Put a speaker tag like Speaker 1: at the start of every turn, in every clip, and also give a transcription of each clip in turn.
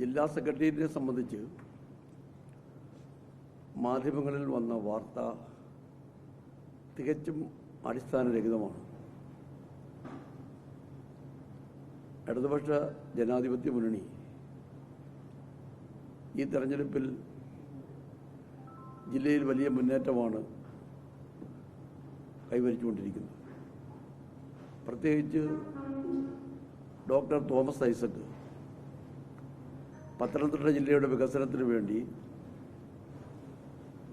Speaker 1: ജില്ലാ സെക്രട്ടേറിയറ്റിനെ സംബന്ധിച്ച് മാധ്യമങ്ങളിൽ വന്ന വാർത്ത തികച്ചും അടിസ്ഥാനരഹിതമാണ്. ഇടതുപക്ഷ ജനാധിപത്യ മുന്നണി ഈ തെരഞ്ഞെടുപ്പിൽ ജില്ലയിൽ വലിയ മുന്നേറ്റമാണ് കൈവരിച്ചുകൊണ്ടിരിക്കുന്നത്. പ്രത്യേകിച്ച് ഡോക്ടർ തോമസ് ഐസക് പത്തനംതിട്ട ജില്ലയുടെ വികസനത്തിന് വേണ്ടി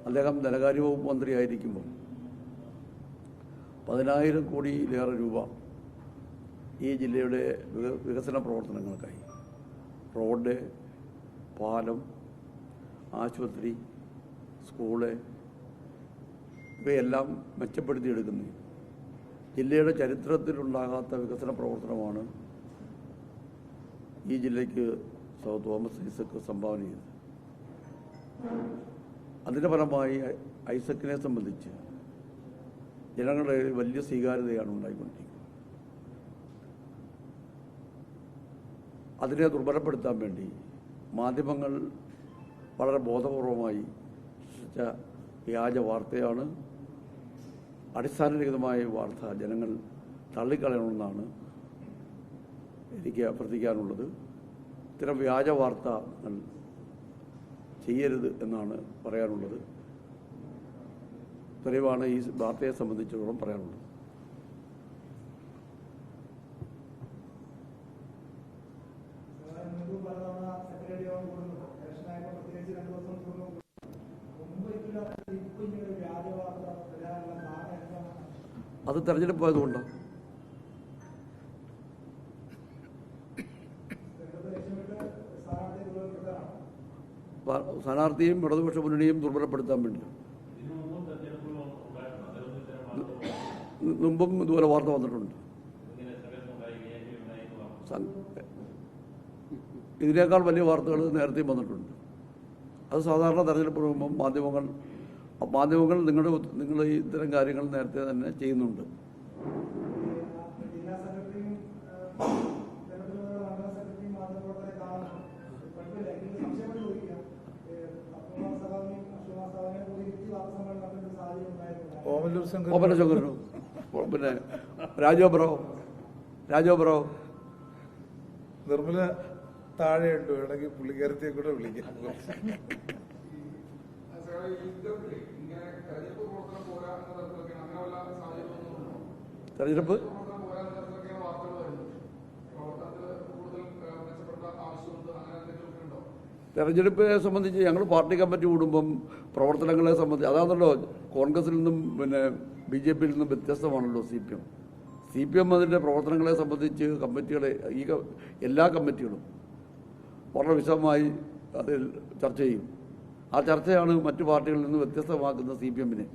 Speaker 1: അദ്ദേഹം ധനകാര്യ വകുപ്പ് മന്ത്രിയായിരിക്കുമ്പോൾ പതിനായിരം കോടിയിലേറെ രൂപ ഈ ജില്ലയുടെ വിക- വികസന പ്രവർത്തനങ്ങൾക്കായി. റോഡ് പാലം ആശുപത്രി സ്കൂൾ ഇവയെല്ലാം മെച്ചപ്പെടുത്തിയെടുക്കുന്നു. ജില്ലയുടെ ചരിത്രത്തിലുണ്ടാകാത്ത വികസന പ്രവർത്തനമാണ് ഈ ജില്ലയ്ക്ക് സൗ തോമസ് ഐസക്ക് സംഭാവന ചെയ്തത് അതിന്റെ ഫലമായി ഐസക്കിനെ സംബന്ധിച്ച് ജനങ്ങളുടെ വലിയ സ്വീകാര്യതയാണ് ഉണ്ടായിക്കൊണ്ടിരിക്കുന്നത്. അതിനെ ദുർബലപ്പെടുത്താൻ വേണ്ടി മാധ്യമങ്ങൾ വളരെ ബോധപൂർവമായി സൃഷ്ടിച്ച വ്യാജ വാർത്തയാണ്. അടിസ്ഥാനരഹിതമായ വാർത്ത ജനങ്ങൾ തള്ളിക്കളയണമെന്നാണ് എനിക്ക് അഭ്യർത്ഥിക്കാനുള്ളത്. ഇത്തരം വ്യാജ വാർത്ത ചെയ്യരുത് എന്നാണ് പറയാനുള്ളത്. ഇത്രയുമാണ് ഈ വാർത്തയെ സംബന്ധിച്ചിടത്തോളം പറയാനുള്ളത്.
Speaker 2: അത് തെരഞ്ഞെടുപ്പ് സെക്രട്ടറി യോഗം കൂടുന്നു ഇലക്ഷനായപ്പോൾ പ്രത്യേകിച്ച് രണ്ട് ദിവസം കൂടുന്നു മുമ്പ് ഇല്ലാത്ത ഇപ്പൊ ഇങ്ങനെ ഒരു വ്യാജ വാർത്ത വരാനുള്ള കാരണം എന്താണ്
Speaker 1: അത് തെരഞ്ഞെടുപ്പ് ആയതുകൊണ്ടാണ്
Speaker 2: തെരഞ്ഞെടുപ്പ് ലക്ഷ്യമിട്ട് സ്ഥാനാർത്ഥി ദുർബലപ്പെടുത്താനാണ്
Speaker 1: പ- സ്ഥാനാർത്ഥിയും ഇടതുപക്ഷ മുന്നണിയും ദുർബലപ്പെടുത്താൻ വേണ്ടി. മുമ്പും ഇതുപോലെ വാർത്ത വന്നിട്ടുണ്ട്. ഇതിനേക്കാൾ വലിയ വാർത്തകൾ നേരത്തെയും വന്നിട്ടുണ്ട്. അത് സാധാരണ തെരഞ്ഞെടുപ്പ് പോകുമ്പോൾ മാധ്യമങ്ങൾ മാധ്യമങ്ങൾ നിങ്ങളുടെ നിങ്ങൾ ഇത്തരം കാര്യങ്ങൾ നേരത്തെ തന്നെ ചെയ്യുന്നുണ്ട്. പിന്നെ രാജോ ബ്രോ രാജോ ബ്രോ
Speaker 3: നിർമ്മല താഴെ ഉണ്ട് വേണമെങ്കിൽ പുള്ളിക്കാരത്തെ കൂടെ വിളിക്കാം
Speaker 1: തെരഞ്ഞെടുപ്പ് തെരഞ്ഞെടുപ്പിനെ സംബന്ധിച്ച് ഞങ്ങൾ പാർട്ടി കമ്മിറ്റി കൂടുമ്പം പ്രവർത്തനങ്ങളെ സംബന്ധിച്ച് അതാണല്ലോ കോൺഗ്രസിൽ നിന്നും പിന്നെ ബി ജെ പിയിൽ നിന്നും വ്യത്യസ്തമാണല്ലോ C P M. C P M അതിന്റെ പ്രവർത്തനങ്ങളെ സംബന്ധിച്ച് കമ്മിറ്റികളെ ഈ എല്ലാ കമ്മിറ്റികളും വളരെ വിശദമായി അതിൽ ചർച്ച ചെയ്യും. ആ ചർച്ചയാണ് മറ്റു പാർട്ടികളിൽ നിന്ന് വ്യത്യസ്തമാക്കുന്ന സി പി എമ്മിനെ.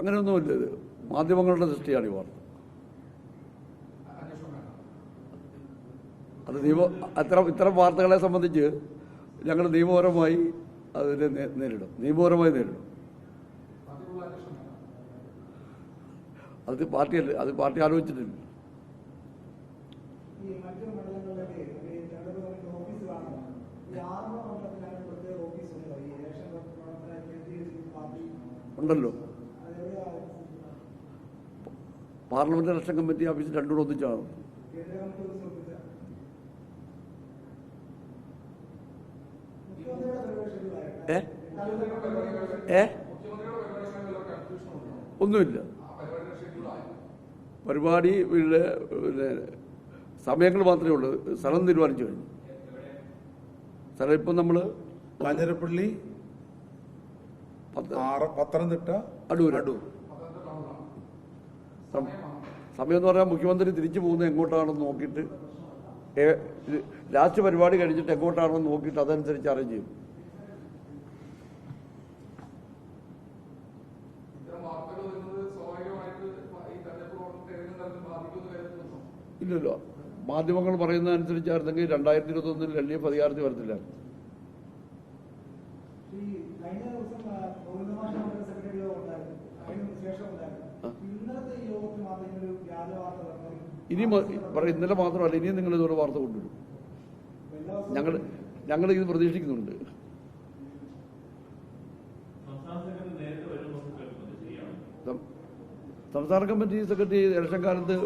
Speaker 1: അങ്ങനെയൊന്നുമില്ല മാധ്യമങ്ങളുടെ ദൃഷ്ടിയാണ് ഈ വാർത്ത. അത് നിയമ അത്തരം ഇത്തരം വാർത്തകളെ സംബന്ധിച്ച് ഞങ്ങൾ നിയമപരമായി അതിനെ നേരിടും. നിയമപരമായി നേരിടും. അത് പാർട്ടിയല്ല അത് പാർട്ടി ആലോചിച്ചിട്ടില്ല.
Speaker 2: ഈ മറ്റു മണ്ഡലങ്ങളിലൊക്കെ ഈ തെരഞ്ഞെടുപ്പ് കമ്മിറ്റി ഓഫീസ് കാണുന്നു ഈ ആറന്മുള മണ്ഡലത്തിലാണ് പ്രത്യേക ഓഫീസ് ഉണ്ടോ ഈ ഇലക്ഷൻ പ്രവർത്തനം കേന്ദ്രീകരിച്ച് പാർട്ടി
Speaker 1: ഉണ്ടല്ലോ
Speaker 2: അതെവിടെയാണ്
Speaker 1: പാർലമെന്റ് ഇലക്ഷൻ കമ്മിറ്റി ഓഫീസ് രണ്ടുകൂടെ ഒന്നിച്ചാണ് ഏ? ഏ? ഒന്നുമില്ല. പരിപാടി പിന്നെ സമയങ്ങൾ മാത്രമേ ഉള്ളൂ. സ്ഥലം തീരുമാനിച്ചു കഴിഞ്ഞു. സ്ഥലം ഇപ്പം നമ്മൾ
Speaker 3: കാഞ്ഞിരപ്പള്ളി പത്തനംതിട്ട
Speaker 1: അടൂർ
Speaker 3: അടൂർ.
Speaker 1: സമയം എന്ന് പറഞ്ഞാൽ മുഖ്യമന്ത്രി തിരിച്ചു പോകുന്നത് എങ്ങോട്ടാണെന്ന് നോക്കിയിട്ട് ലാസ്റ്റ് പരിപാടി കഴിഞ്ഞിട്ട് എങ്ങോട്ടാണെന്ന് നോക്കിയിട്ട് അതനുസരിച്ച് അറേഞ്ച് ചെയ്യും. ഇല്ലല്ലോ. മാധ്യമങ്ങൾ പറയുന്നതനുസരിച്ചായിരുന്നെങ്കിൽ രണ്ടായിരത്തി ഇരുപത്തൊന്നിൽ എൽ ഡി എഫ് അധികാരത്തിൽ വരത്തില്ല
Speaker 2: ഈ കഴിഞ്ഞ ദിവസം ആ, ഗോവിന്ദമാഷ് മണ്ഡല സെക്രട്ടറി യോഗം ഉണ്ടായിരുന്നു അതിന് ശേഷം ഉണ്ടായിരുന്നു ഇന്ന് വാർത്ത ഇങ്ങനെ ഒരു വ്യാജ വാർത്ത വന്നു
Speaker 1: ഇനി പറയും ഇന്നലെ മാത്രമല്ല ഇനിയും നിങ്ങൾ ഇതുപോലെ വാർത്ത കൊണ്ടുവരും. ഞങ്ങൾ ഞങ്ങൾ ഇത് പ്രതീക്ഷിക്കുന്നുണ്ട്.
Speaker 4: സംസ്ഥാന
Speaker 1: കമ്മിറ്റി സെക്രട്ടറി ഇലക്ഷൻ കാലത്ത്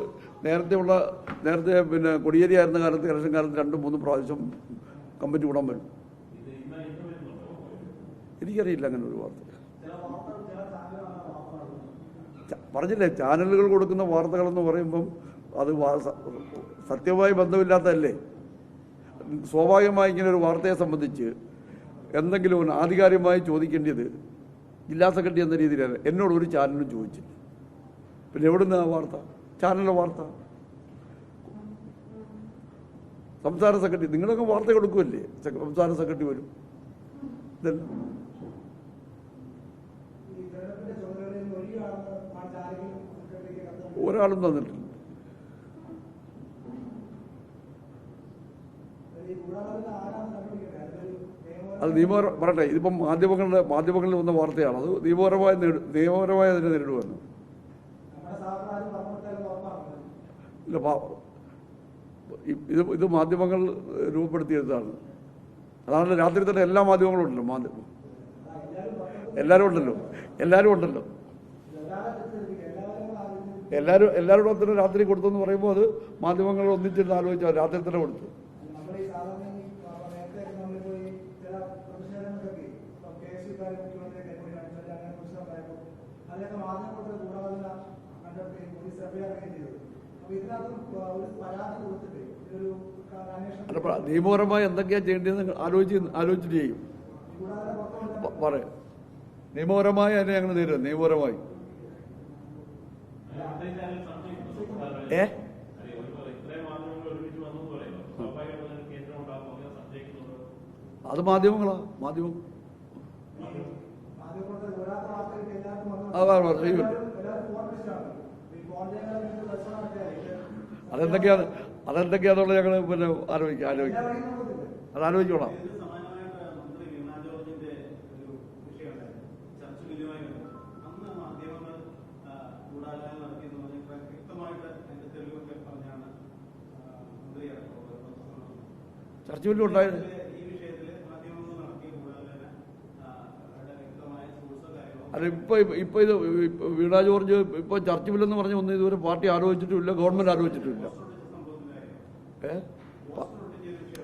Speaker 1: നേരത്തെ ഉള്ള നേരത്തെ പിന്നെ കൊടിയേരി ആയിരുന്ന കാലത്ത് ഇലക്ഷൻ കാലത്ത് രണ്ടും മൂന്നും പ്രാവശ്യം കമ്മിറ്റി കൂടാൻ വരും. എനിക്കറിയില്ല അങ്ങനെ ഒരു വാർത്ത പറഞ്ഞില്ലേ ചാനലുകൾ കൊടുക്കുന്ന വാർത്തകളെന്ന് പറയുമ്പം അത് സത്യവുമായി ബന്ധമില്ലാത്തതല്ലേ? സ്വാഭാവികമായി ഇങ്ങനെ ഒരു വാർത്തയെ സംബന്ധിച്ച് എന്തെങ്കിലും ആധികാരികമായി ചോദിക്കേണ്ടത് ജില്ലാ സെക്രട്ടറി എന്ന രീതിയിലാണ് എന്നോട് ഒരു ചാനലും ചോദിച്ചില്ല. പിന്നെ എവിടുന്ന് ആ വാർത്ത? ചാനലിലെ വാർത്ത? സംസ്ഥാന സെക്രട്ടറി നിങ്ങളൊക്കെ വാർത്ത കൊടുക്കുമല്ലേ സംസ്ഥാന സെക്രട്ടറി വരും. ഇതല്ല ഒരാളും തന്നിട്ടില്ല. അത് നിയമപര പറയട്ടെ ഇതിപ്പം മാധ്യമങ്ങളുടെ മാധ്യമങ്ങളിൽ വന്ന വാർത്തയാണ്. അത് നിയമപരമായ നിയമപരമായി അതിനെ
Speaker 2: ഉറപ്പാണ്
Speaker 1: ഇല്ല ഇത് ഇത് മാധ്യമങ്ങൾ രൂപപ്പെടുത്തിയെടുത്താണ് അതാണ് രാത്രി തന്നെ എല്ലാ മാധ്യമങ്ങളും ഉണ്ടല്ലോ മാധ്യമം. എല്ലാവരും ഉണ്ടല്ലോ. എല്ലാവരും ഉണ്ടല്ലോ. എല്ലാവരും എല്ലാവരുടെ തന്നെ രാത്രി കൊടുത്തെന്ന് പറയുമ്പോൾ അത് മാധ്യമങ്ങൾ ഒന്നിച്ചിരുന്ന് ആലോചിച്ചാൽ രാത്രി തന്നെ കൊടുത്തു.
Speaker 2: അങ്ങനെ
Speaker 1: നിയമപരമായി എന്തൊക്കെയാണ് ചെയ്യേണ്ടതെന്ന് ആലോചിച്ച് ആലോചിച്ചിട്ട് ചെയ്യും. പറയാം നിയമപരമായി അതിനെ ഞങ്ങൾ നേരിടും. നിയമപരമായി. ഏ? അത് മാധ്യമങ്ങളാ മാധ്യമം. അതെന്തൊക്കെയാണ് അതെന്തൊക്കെയാണെന്നുള്ളത് ഞങ്ങൾ പിന്നെ ആലോചിക്കാം ആലോചിക്കാം. അത് ആലോചിച്ചോളാം.
Speaker 5: വ്യക്തമായ വലിയ ഉണ്ടായത്
Speaker 1: അല്ല ഇപ്പൊ ഇപ്പൊ ഇത് വീണാ വീണ ജോർജ് ഇപ്പൊ ചർച്ച ബില്ലെന്ന് പറഞ്ഞ ഒന്നും ഇതുവരെ പാർട്ടി ആലോചിച്ചിട്ടുമില്ല ഗവൺമെന്റ് ആലോചിച്ചിട്ടുമില്ല ഏ?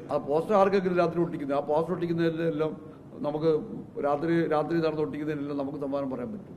Speaker 1: ആ പോസ്റ്റർ ആർക്കെങ്കിലും രാത്രി ഒട്ടിക്കുന്നത് ആ പോസ്റ്റർ ഒട്ടിക്കുന്നതിലെല്ലാം നമുക്ക് രാത്രി രാത്രി നടന്ന് ഒട്ടിക്കുന്നതിനെല്ലാം നമുക്ക് സമ്മാനം പറയാൻ പറ്റും.